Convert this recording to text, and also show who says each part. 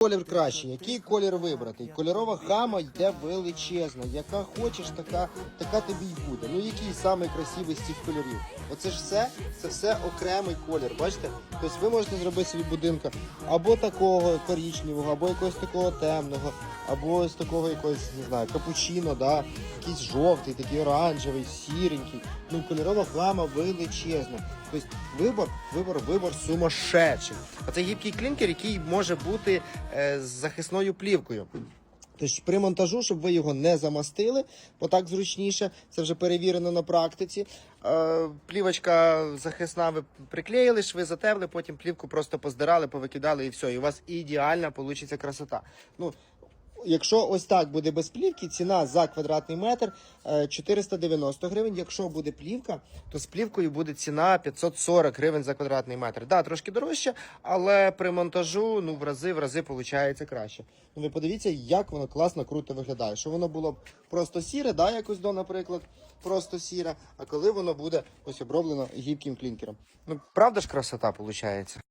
Speaker 1: Колір кращий, який колір вибрати? Кольорова гама йде величезна. Яка хочеш, така, така тобі й буде. Ну який самий красивий з цих кольорів? Оце ж все, це все окремий колір. Бачите? Тобто ви можете зробити собі будинка або такого коричневого, або якогось такого темного, або ось такого якогось, не знаю, капучино, да? якийсь жовтий, такий оранжевий, сіренький. Ну, кольорова гама величезна. Тобто вибор, вибор, вибор сумасшедший. А це гібкий клінкер, який може бути з захисною плівкою. Тож при монтажу, щоб ви його не замастили, бо так зручніше, це вже перевірено на практиці. Е, плівочка захисна ви приклеїли, шви затерли, потім плівку просто поздирали, повикидали і все. І у вас ідеальна вийде красота. Ну, Якщо ось так буде без плівки, ціна за квадратний метр е, 490 гривень. Якщо буде плівка, то з плівкою буде ціна 540 гривень за квадратний метр. Да, трошки дорожче, але при монтажу ну в рази в рази виходить краще. Ну ви подивіться, як воно класно, круто виглядає. Що воно було б просто сіре, да, якось до, наприклад, просто сіре. А коли воно буде ось оброблено гібким клінкером. Ну правда ж красота виходить?